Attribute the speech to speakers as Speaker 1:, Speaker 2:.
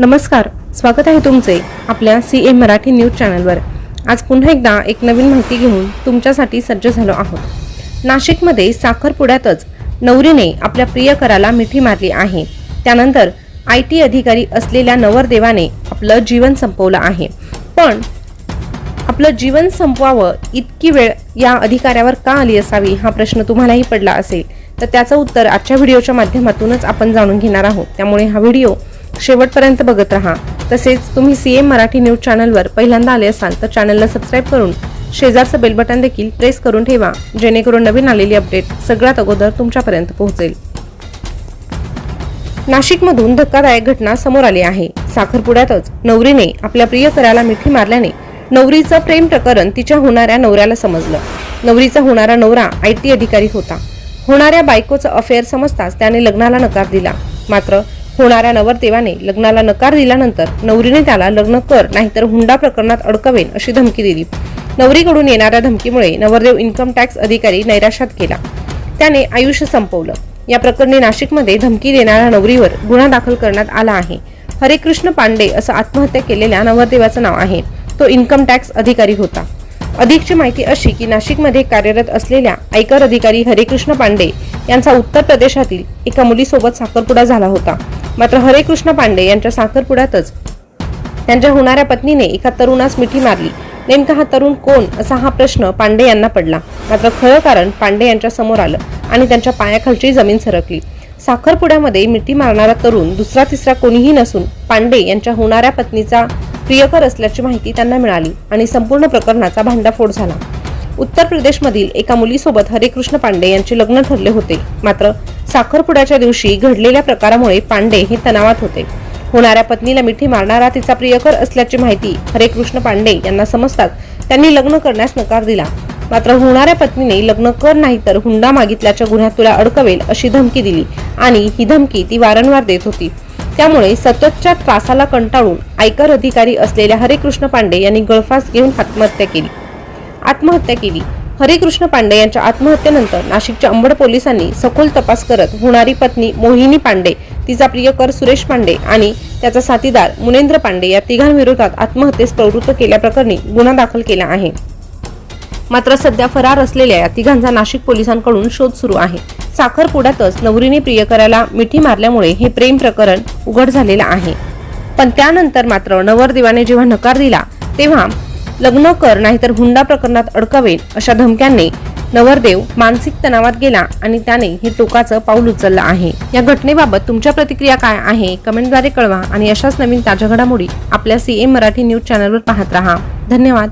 Speaker 1: नमस्कार स्वागत आहे तुमचे आपल्या सी ए मराठी न्यूज चॅनलवर. आज पुन्हा एकदा एक नवीन माहिती घेऊन तुमच्यासाठी सज्ज झालो आहोत. नाशिकमध्ये साखरपुड्यातच नवरीने आपल्या प्रियकराला मिठी मारली आहे. त्यानंतर आय टी अधिकारी असलेल्या नवरदेवाने आपलं जीवन संपवलं आहे. पण आपलं जीवन संपवावं इतकी वेळ या अधिकाऱ्यावर का आली असावी हा प्रश्न तुम्हालाही पडला असेल. तर त्याचं उत्तर आजच्या व्हिडिओच्या माध्यमातूनच आपण जाणून घेणार आहोत. त्यामुळे हा व्हिडिओ शेवटपर्यंत बघत राहा. तसेच तुम्ही सी एम मराठी न्यूज चॅनलवर पहिल्यांदा आले असाल तर चॅनलला सबस्क्राईब करून शेजारचं बेल बटन देखील प्रेस करून ठेवा जेणेकरून नवीन आलेली अपडेट सगळ्यात अगोदर तुमच्यापर्यंत पोहोचेल. नाशिकमधून धक्कादायक घटना समोर आली आहे. साखरपुड्यातच नवरीने आपल्या प्रियकराला मिठी मारल्याने नवरीचं प्रेम प्रकरण तिच्या होणाऱ्या नवऱ्याला समजलं. नवरीचा होणारा नवरा आय टी अधिकारी होता. होणाऱ्या बायकोचं अफेअर समजताच त्याने लग्नाला नकार दिला. मात्र होणाऱ्या नवरदेवाने लग्नाला नकार दिल्यानंतर नवरीने त्याला लग्न कर नाहीतर हुंडा प्रकरणात अडकवेन अशी धमकी दिली. नवरीकडून येणाऱ्या धमकीमुळे नवरदेव इन्कम टॅक्स अधिकारी नैराश्यात गेला. त्याने आयुष्य संपवलं. या प्रकरणी नाशिकमध्ये धमकी देणाऱ्या नवरीवर गुन्हा दाखल करण्यात आला आहे. हरेकृष्ण पांडे असं आत्महत्या केलेल्या नवरदेवाचं नाव आहे. तो इन्कम टॅक्स अधिकारी होता. अधिकची माहिती अशी की नाशिकमध्ये कार्यरत असलेल्या आयकर अधिकारी हरेकृष्ण पांडे यांचा उत्तर प्रदेशातील एका मुलीसोबत साखरपुडा झाला होता. मात्र हरेकृष्ण पांडे यांच्या साखरपुड्यातच त्यांच्या होणाऱ्या पत्नीने एका तरुणास मिठी मारली. नेमका हा तरुण कोण असा हा प्रश्न पांडे यांना पडला. मात्र खरं कारण पांडे यांच्या समोर आलं आणि त्यांच्या पायाखालची जमीन सरकली. साखरपुड्यामध्ये मिठी मारणारा तरुण दुसरा तिसरा कोणीही नसून पांडे यांच्या होणाऱ्या पत्नीचा प्रियकर असल्याची माहिती त्यांना मिळाली आणि संपूर्ण प्रकरणाचा भांडाफोड झाला. उत्तर प्रदेशमधील एका मुलीसोबत हरेकृष्ण पांडे यांचे लग्न ठरले होते. मात्र साखरपुड्याच्या दिवशी घडलेल्या प्रकारामुळे पांडे हे तणावात होते. होणाऱ्या पत्नीला मिठी मारणारा तिचा प्रियकर असल्याची माहिती हरेकृष्ण पांडे यांना समजताच त्यांनी लग्न करण्यास नकार दिला. मात्र होणाऱ्या पत्नीने लग्न कर नाही तर हुंडा मागितल्याच्या गुन्ह्यात तुला अडकवेल अशी धमकी दिली आणि ही धमकी ती वारंवार देत होती. त्यामुळे सततच्या त्रासाला कंटाळून आयकर अधिकारी असलेल्या हरेकृष्ण पांडे यांनी गळफास घेऊन आत्महत्या केली. आत्महत्या केली. हरिकृष्ण पांडे यांच्या आत्महत्येनंतर नाशिकच्या अंबड पोलिसांनी सखोल तपास करत होणारी पत्नी मोहिनी पांडे तिचा प्रियकर सुरेश पांडे आणि त्याचा साथीदार मुनेंद्र पांडे या तिघांविरोधात आत्महत्येस प्रवृत्त केल्याप्रकरणी गुन्हा दाखल केला आहे. मात्र सध्या फरार असलेल्या या तिघांचा नाशिक पोलिसांकडून शोध सुरू आहे. साखरपुड्यातच नवरीने प्रियकराला मिठी मारल्यामुळे हे प्रेम प्रकरण उघड झालेलं आहे. पण त्यानंतर मात्र नवरदेवाने जेव्हा नकार दिला तेव्हा लग्न कर नाहीतर हुंडा प्रकरणात अडकवेल अशा धमक्यांनी नवरदेव मानसिक तणावात गेला आणि त्याने हे टोकाचं पाऊल उचललं आहे. या घटनेबाबत तुमच्या प्रतिक्रिया काय आहे कमेंटद्वारे कळवा आणि अशाच नवीन ताज्या घडामोडी आपल्या सी एम मराठी न्यूज चॅनलवर पाहत राहा. धन्यवाद.